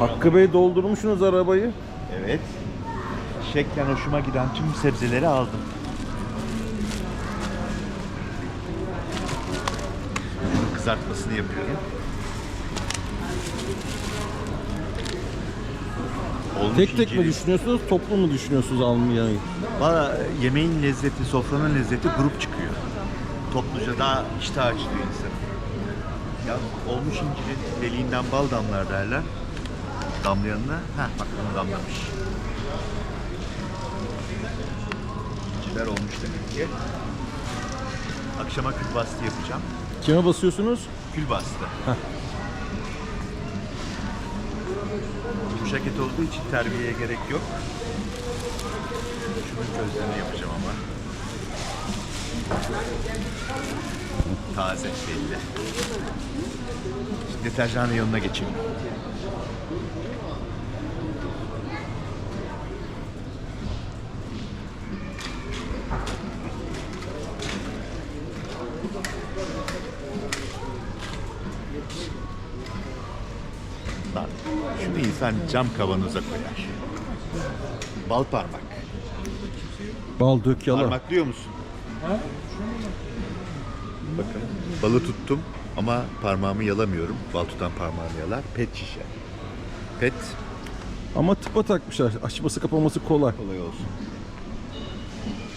Hakkı Bey doldurmuşsunuz arabayı. Evet. Şeklen hoşuma giden tüm sebzeleri aldım. Şunun kızartmasını yapıyorum. Olmuş Tek tek mi inciri. düşünüyorsunuz, toplu mu düşünüyorsunuz almayı? Valla yemeğin lezzeti, sofranın lezzeti grup çıkıyor. Topluca daha iştah açılıyor insan. Ya olmuş incirin deliğinden bal damlar derler. Damlayanına, heh bak bunu damlamış. İnciler olmuş demek ki. Akşama kül bastı yapacağım. Kime basıyorsunuz? Kül bastı. Yumuşak et olduğu için terbiyeye gerek yok. Şunun közlerini yapacağım ama. Taze belli. Şimdi deterjanın yanına geçelim. Lan şunu insan cam kavanoza koyar. Bal parmak. Bal dök yala. Parmaklıyor musun? Bakın balı tuttum ama parmağımı yalamıyorum. Bal tutan parmağını yalar. Pet şişe. Pet Ama tıpa takmışlar. Açması kapaması kolay. kolay olsun.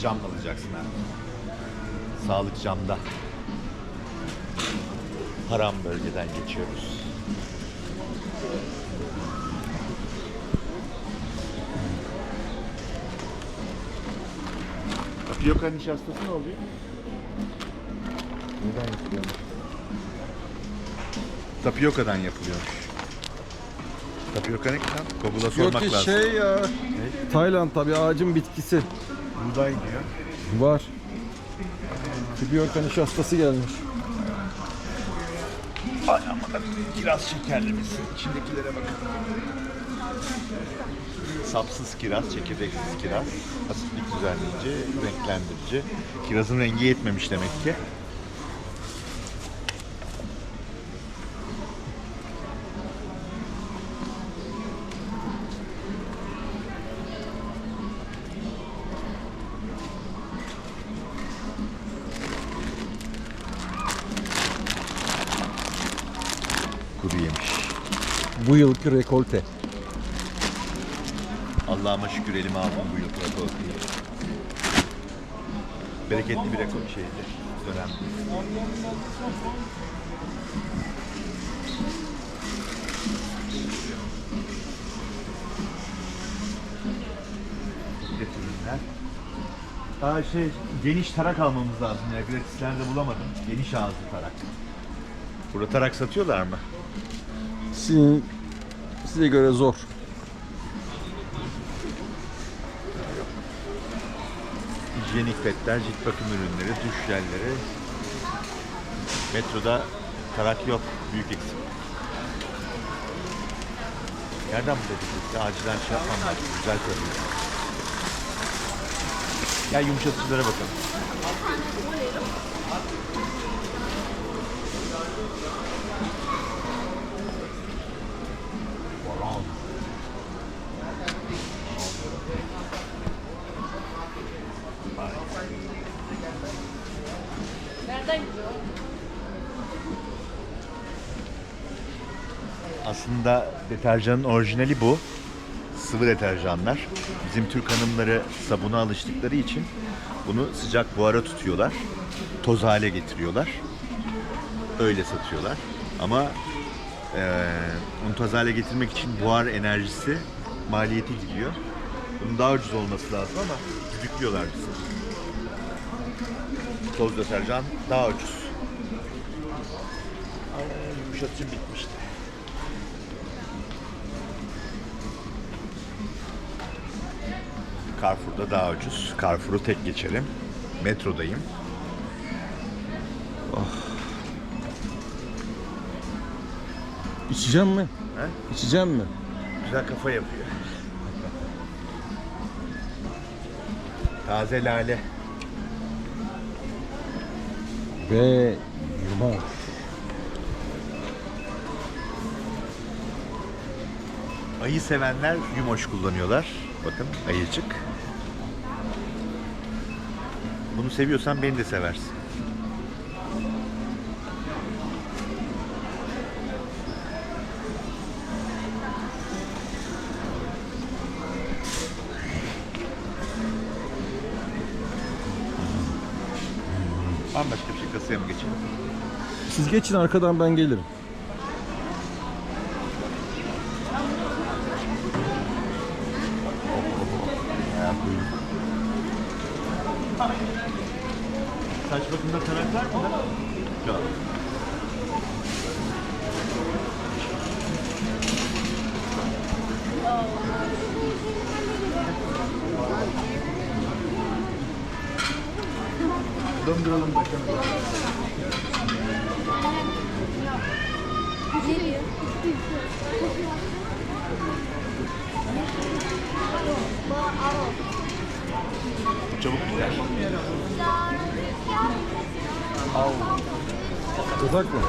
Cam alacaksın ha. Sağlık camda. Haram bölgeden geçiyoruz. Tapioka nişastası ne oluyor? Neden yapılıyormuş? Tapioka'dan yapılıyormuş. Tapioka ne lan? Google'a Yok sormak ki lazım. şey ya. Tayland tabii ağacın bitkisi. Buğday diyor. Var. Tibiyorka nişastası gelmiş. Ay ama da kiraz şekerli misin? İçindekilere bakın. Sapsız kiraz, çekirdeksiz kiraz, asitlik düzenleyici, renklendirici. Kirazın rengi yetmemiş demek ki. Kuru yemiş. Bu yılki rekolte. Allah'ıma şükür elime aldım bu yıl rekortayı. Bereketli bir rekor şeydi, dönem. Ürünler. Daha şey, geniş tarak almamız lazım ya. Gratislerde bulamadım. Geniş ağızlı tarak. Burada tarak satıyorlar mı? Sizin, size göre zor. Hijyenik petler, cilt bakım ürünleri, duş jelleri. Metroda tarak yok. Büyük eksik. Nereden bu dedik? Acilen şey yapmam. Güzel kokuyor. Gel yumuşatıcılara bakalım. Aslında deterjanın orijinali bu. Sıvı deterjanlar. Bizim Türk hanımları sabuna alıştıkları için bunu sıcak buhara tutuyorlar. Toz hale getiriyorlar. Öyle satıyorlar. Ama eee onu toz hale getirmek için buhar enerjisi maliyeti gidiyor. Bunun daha ucuz olması lazım ama düdüklüyorlar bizi. Toz deterjan daha ucuz. Ay, yumuşatıcı bitmişti. Carrefour'da daha ucuz. Carrefour'u tek geçelim. Metrodayım. İçeceğim mi? He? İçeceğim mi? Güzel kafa yapıyor. Taze lale. Ve yumak. Ayı sevenler yumoş kullanıyorlar. Bakın ayıcık. Bunu seviyorsan beni de seversin. Bambaşka kasaya mı geçelim? Siz geçin arkadan ben gelirim. Saç bakımında tarak var mı? Yok. Döndürelim bakalım. Çabuk biter. Kazak mı?